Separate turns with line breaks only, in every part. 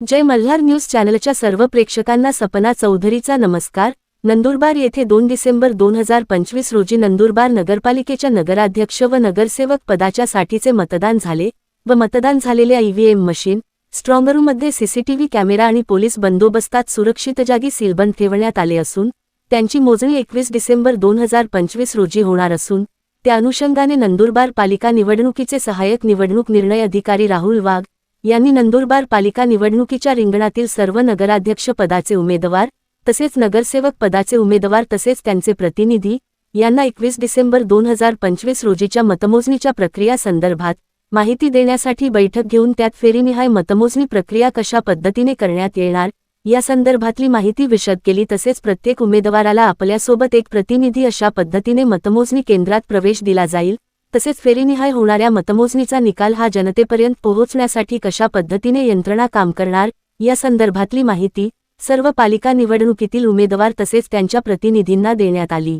जय Malhar news चॅनलच्या सर्व प्रेक्षकांना सपना चौधरीचा नमस्कार. नंदुरबार येथे दोन डिसेंबर दोन हजार पंचवीस रोजी नंदुरबार नगरपालिकेच्या नगराध्यक्ष व नगरसेवक पदाच्या साठीचे मतदान झाले व मतदान झालेल्या ईव्हीएम मशीन स्ट्रॉंगरूममध्ये सीसीटीव्ही कॅमेरा आणि पोलीस बंदोबस्तात सुरक्षित जागी सीलबंद ठेवण्यात आले असून त्यांची मोजणी एकवीस डिसेंबर दोन हजार पंचवीस रोजी होणार असून त्या अनुषंगाने नंदुरबार पालिका निवडणुकीचे सहाय्यक निवडणूक निर्णय अधिकारी राहुल वाघ यांनी नंदुरबार पालिका निवडणुकीच्या रिंगणातील सर्व नगराध्यक्ष पदाचे उमेदवार तसेच नगरसेवक पदाचे उमेदवार तसेच त्यांचे प्रतिनिधी यांना एकवीस डिसेंबर दोन हजार पंचवीस रोजीच्या मतमोजणीच्या प्रक्रिया संदर्भात माहिती देण्यासाठी बैठक घेऊन त्यात फेरीनिहाय मतमोजणी प्रक्रिया कशा पद्धतीने करण्यात येणार या संदर्भातली माहिती विशद केली तसेच प्रत्येक उमेदवाराला आपल्यासोबत एक प्रतिनिधी अशा पद्धतीने मतमोजणी केंद्रात प्रवेश दिला जाईल तसेच फेरीनिहाय होणाऱ्या मतमोजणीचा निकाल हा जनतेपर्यंत पोहोचण्यासाठी कशा पद्धतीने यंत्रणा काम करणार या संदर्भातली माहिती सर्व पालिका निवडणुकीतील उमेदवार तसेच त्यांच्या प्रतिनिधींना देण्यात आली.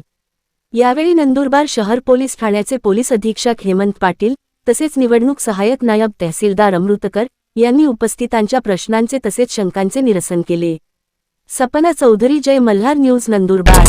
यावेळी नंदुरबार शहर पोलीस ठाण्याचे पोलीस अधीक्षक हेमंत पाटील तसेच निवडणूक सहाय्यक नायब तहसीलदार अमृतकर यांनी उपस्थितांच्या प्रश्नांचे तसेच शंकांचे निरसन केले. सपना चौधरी जय मल्हार न्यूज नंदुरबार.